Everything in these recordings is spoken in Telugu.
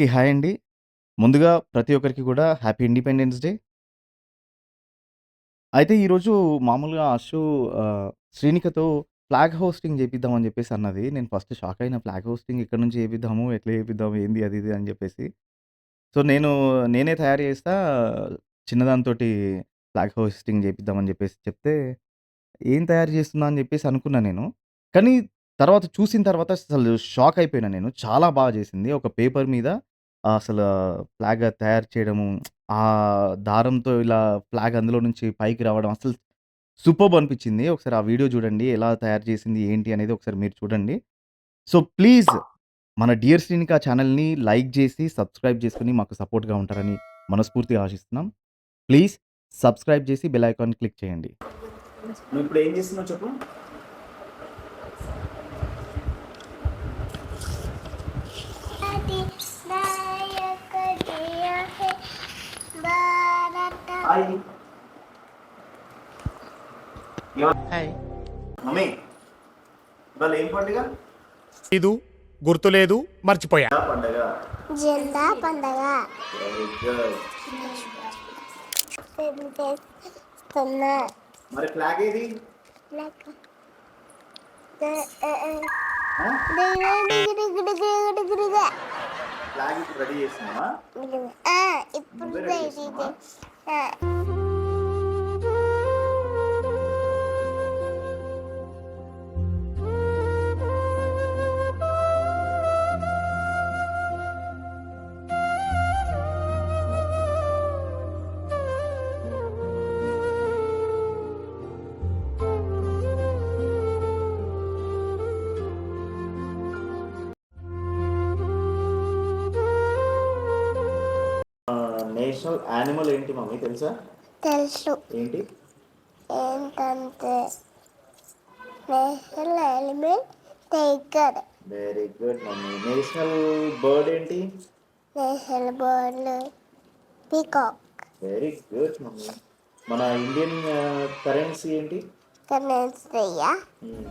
కి హాయ్ అండి. ముందుగా ప్రతి ఒక్కరికి కూడా హ్యాపీ ఇండిపెండెన్స్ డే. అయితే ఈరోజు మామూలుగా అశు ఆహ్, శ్రీనికతో ఫ్లాగ్ హోస్టింగ్ చేపిద్దాం అని చెప్పేసి అన్నది. నేను ఫస్ట్ షాక్ అయిన ఫ్లాగ్ హోస్టింగ్ ఎక్కడి నుంచి చేపిద్దాము? ఎట్లా చేపిద్దాం? ఏంది అది ఇది అని చెప్పేసి. సో, నేను నేనే తయారు చేస్తా చిన్నదానితోటి ఫ్లాగ్ హోస్టింగ్ చేపిద్దాం అని చెప్పేసి చెప్తే, ఏం తయారు చేస్తున్నా అని చెప్పేసి అనుకున్నా నేను. కానీ తర్వాత చూసిన తర్వాత అసలు షాక్ అయిపోయినా నేను. చాలా బాగా చేసింది. ఒక పేపర్ మీద అసలు ఫ్లాగ్ తయారు చేయడము, ఆ దారంతో ఇలా ఫ్లాగ్ అందులో నుంచి పైకి రావడం అసలు సూపర్బ్ అనిపించింది. ఒకసారి ఆ వీడియో చూడండి. ఎలా తయారు చేసింది? ఏంటి? అనేది ఒకసారి మీరు చూడండి. సో, ప్లీజ్ మన డియర్ శ్రీనిక ఛానల్‌ని లైక్ చేసి, సబ్స్క్రైబ్ చేసుకొని మాకు సపోర్ట్‌గా ఉంటారని మనస్ఫూర్తిగా ఆశిస్తున్నాం. ప్లీజ్ సబ్స్క్రైబ్ చేసి బెల్ ఐకాన్ క్లిక్ చేయండి. ఇప్పుడు ఏం చేస్తున్నావు చెప్పు హాయ్ హాయ్ మమ్మీ ఇవాళ ఏం పండుగ? ఇది గుర్తులేదు మర్చిపోయా. పండుగ. జెండా పండగ. మరి ఫ్లాగ్ ఏది? ఆ? ఫ్లాగ్ ఇప్పుడు రెడీ చేస్తున్నావా? ఇప్పుడు う。నేషనల్ యానిమల్ ఏంటి మమ్మీ తెలుసా? తెలుసు. ఏంటి? ఏంటంటే national element tiger. Very good mummy. National bird ఏంటి? National bird peacock. Very good mummy. మన ఇండియన్ కరెన్సీ ఏంటి? కనేస్తయ్యా Hmm.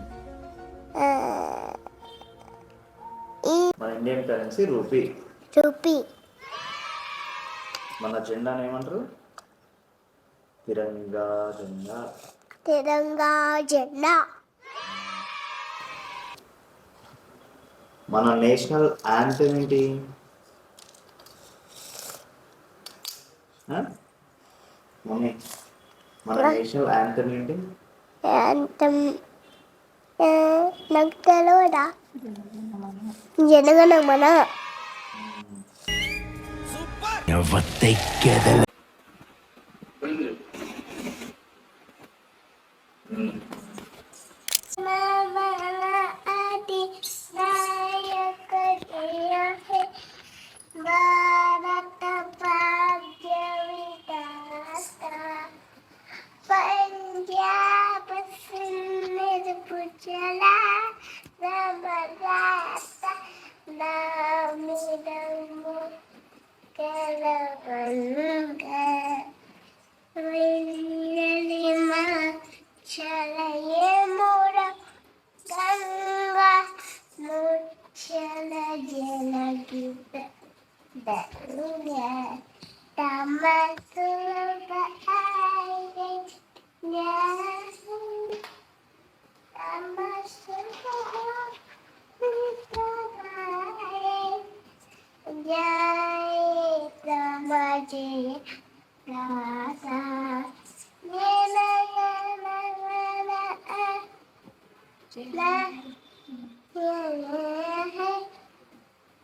మన ఇండియన్ కరెన్సీ రూపీ. రూపీ. మన జెండాని ఏమంటారు? తిరంగా జెండా. తిరంగా జెండా. మన నేషనల్ యాంథమ్ ఏంటి? మమ్మీ మన నేషనల్ యాంథమ్ ఏంటి? అంతం నాకు తెలియదా జనగణమన? Вот ты кедал. Bye. ചലയെ മുറ Ganga മുച്ചല ജലഗിത തമസു chê là xa nghe la la la la la a la nghe nghe hay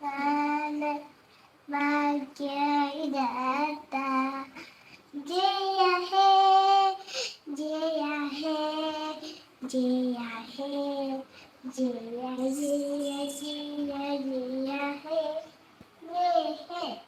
la la ma chê đã ta chê ya, he. Chê ya, he. Chê ya, he. Chê ya chê ya chê ya chê ya, he. Nghe he.